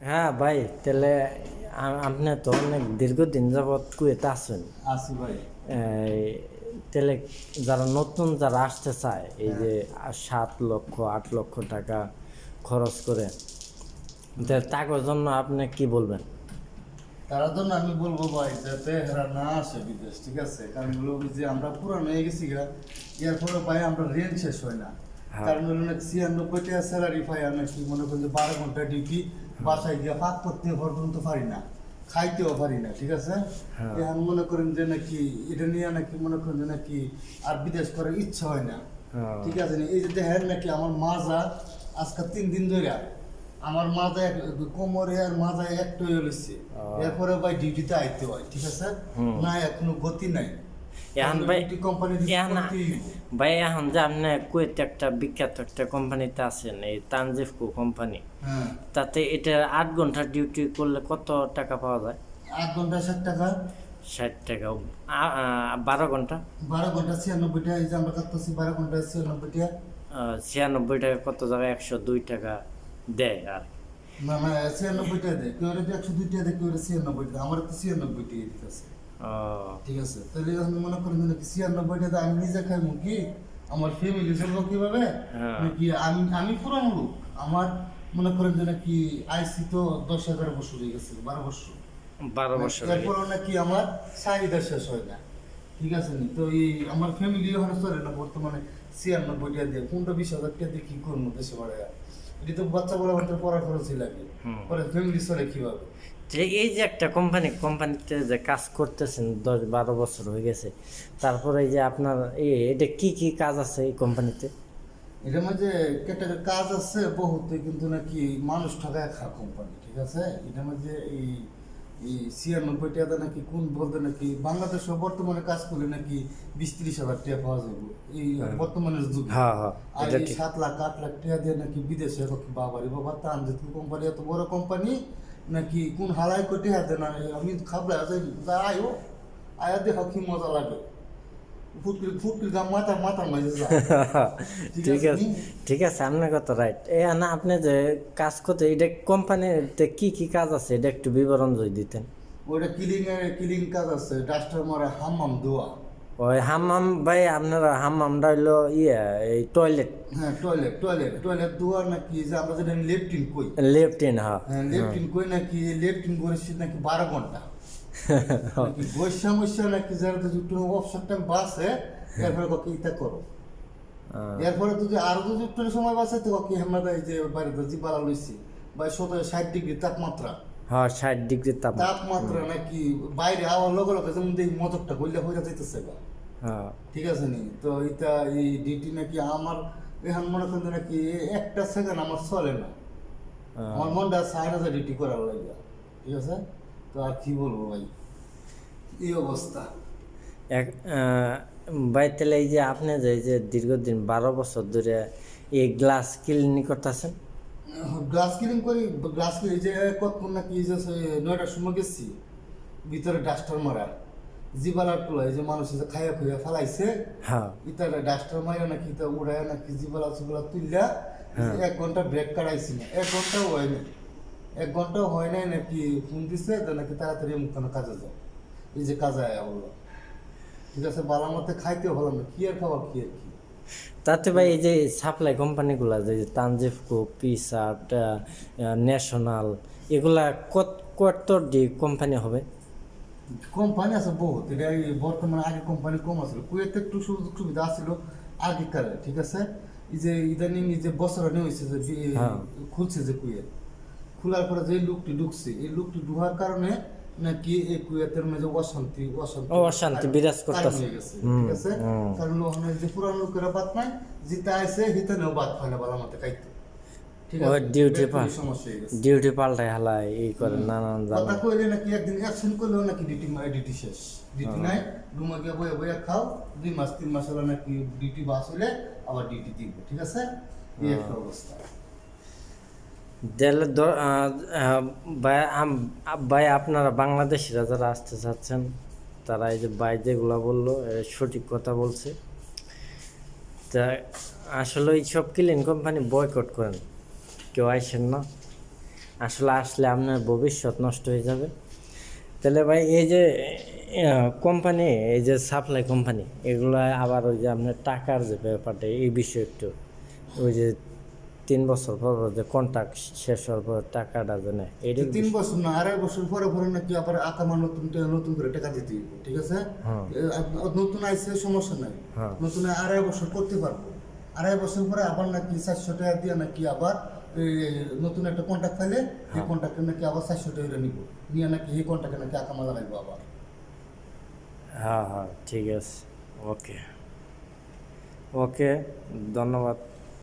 হ্যাঁ ভাই তাহলে আপনি তো অনেক দীর্ঘদিন যাবৎ কুয়েতে আছেন। আসি ভাই। তাহলে যারা নতুন যারা আসতে চায় এই যে সাত লক্ষ আট লক্ষ টাকা খরচ করে তাহলে তাদের জন্য আপনি কি বলবেন? তার জন্য আমি বলব ভাই যাতে এরা না আসে বিদেশ ঠিক আছে? কারণ হলো যে আমরা পুরানো হয়ে গেছি গা এর ফলে ভাই আমরা রেন্ট শেষ হয় না। হ্যাঁ। কারণ হলো নাকি ছিয়ানব্বই টাকা স্যালারি পাই নাকি মনে করি বারো ঘণ্টা ডিউটি বাসায় গিয়ে পাক করতে পর্যন্ত পারি না খাইতেও পারি না ঠিক আছে হ্যাঁ। এখন মনে করেন যে নাকি এটা নিয়ে নাকি মনে করেন যে নাকি আর বিদেশ করার ইচ্ছা হয় না হ্যাঁ। ঠিক আছে এই যে দেখেন নাকি আমার মাজা আজকে তিন দিন ধরে আমার মাজা কোমরে আর মাজা একটু হয়েছে আহ। এরপরে ভাই ডিউটিতে আইতে হয় ঠিক আছে। না এখনও গতি নাই এখন ভাই এখন ভাই এখন যে আপনি কুয়েতে একটা বিখ্যাত একটা কোম্পানিতে আছেন এই তানজিফকো কোম্পানি হ্যাঁ। তাতে এটা আট ঘণ্টা ডিউটি করলে কত টাকা পাওয়া যায়? আট ঘণ্টা ষাট টাকা। ষাট টাকা বারো ঘণ্টা? বারো ঘণ্টা ছিয়ানব্বই টাকা এই যে আমরা কাটতেছি বারো ঘণ্টা ছিয়ানব্বই টাকা। ছিয়ানব্বই টাকা কত জায়গায়? একশো দুই টাকা দেয় আর না না ছিয়ানব্বই টাকা দেয়। কেউ একশো দুই টাকা দেয় কেউ ছিয়ানব্বই টাকা। আমার তো ছিয়ানব্বই টাকা দিতেছে। ঠিক আছে। তাহলে আমি মনে করেন যে নাকি ছিয়ানব্বই টাকা আমি নিজে খাই কি? আমার ফ্যামিলি চলবো কীভাবে? হ্যাঁ। নাকি আমি আমি পুরান লোক। আমার মনে করেন যে নাকি আইসি তো দশ এগারো বছর হয়ে গেছে বারো বছর। বারো বছর আগে। এরপরও নাকি আমার চাহিদা শেষ হয় না। ঠিক আছে নি? তো এই আমার ফ্যামিলি ওখানে চলে না বর্তমানে ছিয়ানব্বই টাকা দিয়ে কোনটা বিশ হাজার টাকা দিয়ে কি করব দেশে বাড়ায়? এটি তো বাচ্চা বড় বাচ্চা পড়া খরচই লাগে। পরে ফ্যামিলি চলে কীভাবে? যে এই যে একটা কোম্পানি কোম্পানিতে যে কাজ করতেছেন দশ বারো বছর হয়ে গেছে তারপরে এই যে আপনার এটা কি কি কাজ আছে এই কোম্পানিতে এটার মধ্যে কেটে কাজ আছে বহুতে কিন্তু নাকি মানুষ ঠকায় খা কোম্পানি ঠিক আছে? এটার মধ্যে এই ছিয়ানব্বই টাকা নাকি কোন বলতে নাকি বাংলাদেশে বর্তমানে কাজ করলে নাকি বিশ ত্রিশ হাজার টাকা পাওয়া যাবে। এই বর্তমানের যুগে। হ্যাঁ হ্যাঁ আর এই সাত লাখ আট লাখ টাকা দিয়ে নাকি বিদেশে বাবারি বাবা তানজিৎ কোম্পানি এত বড় কোম্পানি নাকি কোন হালাই কোটি হাতে না আমি খাবলা যাই আয়ো আয়া দিয়ে হকি মজা লাগে। ঠিক আছে? ঠিক আছে আপনার কথা রাইট এ না আপনি যে কাজ করতে এটা কোম্পানিতে কি কি কাজ আছে? এটা একটু বিবরণ যদি দিতেন। ওইটা কিলিং এর কিলিং কাজ আছে। ডাস্টার মারা হাম্মাম দোয়া। ওই হাম্মাম ভাই আপনারা হাম্মামটা হইল ইয়ে এই টয়লেট হ্যাঁ টয়লেট টয়লেট টয়লেট দোয়া নাকি যে আমরা যেটা লেফটিন কই। লেফটিন হ্যাঁ। হ্যাঁ লেফটিন কই নাকি লেফটিন করেছি নাকি বারো ঘণ্টা। নাকি নাকি যারা তো অবসর টাইম বাসে এরপরে কী ইটা করো এরপরে যদি আরও যদি একটু সময় বাসে তো কি আমরা এই যে বাড়িতে যে বাড়া লইছি বা সতেরো ষাট ডিগ্রি তাপমাত্রা হ্যাঁ ষাট ডিগ্রি তাপ তাপমাত্রা নাকি বাইরে আওয়ার লগে লগে যেমন দেখি মদকটা কইলে হয়ে যাইতেছে হ্যাঁ ঠিক আছে নি? তো এটা এই ডিউটি নাকি আমার এখন মনে করেন নাকি একটা সেকেন্ড আমার চলে না। হ্যাঁ। আমার মনটা সাড়ে হাজার ডিউটি করার লাগে। ঠিক আছে? তো আর কি বলব ভাই? এই অবস্থা? এক ভাই তাহলে এই যে আপনি যে যে দীর্ঘদিন বারো বছর ধরে এই গ্লাস ক্লিনিক করতেছেন? গ্লাস ক্লিন করি গ্লাস ক্লিন যে কতক্ষণ নাকি যে নয়টার সময় গেছি ভিতরে ডাস্টার মারা। জিবালার তোলা এই যে মানুষ যে খাইয়া খুইয়া ফেলাইছে হ্যাঁ। ইতারে ডাস্টার মারা নাকি তা উড়ায় নাকি জিবালা চিবালা তুললা এক ঘণ্টা ব্রেক কাটাইছি না। এক ঘন্টাও হয় নাই। এক ঘন্টাও হয় নাই নাকি ফোন দিছে তো নাকি তাড়াতাড়ি মুখানে কাজে যায় এই যে কাজে আয়া বলল। ঠিক আছে বালার মধ্যে খাইতেও ভালো না কি আর খাওয়া কি আর কি? তাতে ভাই এই যে সাপ্লাই কোম্পানিগুলো যে তানজিফকো পিসার্ট ন্যাশনাল এগুলা কত কত ডি কোম্পানি হবে? কোম্পানি আছে বহুত এটা এই বর্তমানে আগে কোম্পানি কম আছিল। কুয়েতে একটু সুযোগ সুবিধা আছিল আগেকার ঠিক আছে? এই যে ইদানিং এই যে বছর নিয়ে হয়েছে যে হ্যাঁ। খুলছে যে কুয়েত। খোলার পরে যে লোকটি ঢুকছে এই লোকটি ঢুকার কারণে নাকি এই কুয়েতের মাঝে অশান্তি অশান্তি অশান্তি বিরাজ করতেছে। গেছে, ঠিক আছে? কারণ ওখানে যে পুরান লোকেরা বাদ নাই জিতা আছে হিতে নেও বাদ পায় না বালা মতে খুবই সমস্যা ডিউটি পাল্টায় হালায় এই করে নানান কথা কইলে নাকি একদিন অ্যাকশন করলেও নাকি ডিউটি ডিউটি শেষ। ডিউটি নাই রুমে গিয়ে বয়ে বয়ে খাও দুই মাস তিন মাস হলে নাকি ডিউটি বাস হলে আবার ডিউটি দিব ঠিক আছে? এই একটা অবস্থা। দিলে ভাই আপনারা বাংলাদেশিরা যারা আসতে চাচ্ছেন, তারা এই যে ভাই যেগুলো বলল সঠিক কথা বলছে। তা আসলে ওই সব ক্লিন কোম্পানি বয়কট করেন। কেউ আইসেন না। আসলে আসলে আপনার ভবিষ্যৎ নষ্ট হয়ে যাবে। তাহলে ভাই, এই যে কোম্পানি এই যে সাপ্লাই কোম্পানি এগুলো আবার ওই যে আপনার টাকার যে ব্যাপারটা, এই বিষয়ে একটু, ওই যে তিন বছর পর যে কন্ট্রাক্ট শেষ হওয়ার পর টাকাটা নেয় এটা তিন বছর না আড়াই বছর পরে পরে নাকি আবার আকামা নতুন নতুন করে টাকা দিতে হবে ঠিক আছে? হ্যাঁ। নতুন আইসে সমস্যা নাই। হ্যাঁ। নতুন আড়াই বছর করতে পারব। আড়াই বছর পরে আবার নাকি চারশো টাকা দিয়ে নাকি আবার নতুন একটা কন্ট্যাক্ট পাইলে এই কন্ট্যাক্টে নাকি আবার চারশো টাকা নিব। নিয়ে নাকি এই কন্ট্যাক্টে নাকি আকামা লাগাইবো আবার। হ্যাঁ হ্যাঁ ঠিক আছে। ওকে। ওকে ধন্যবাদ।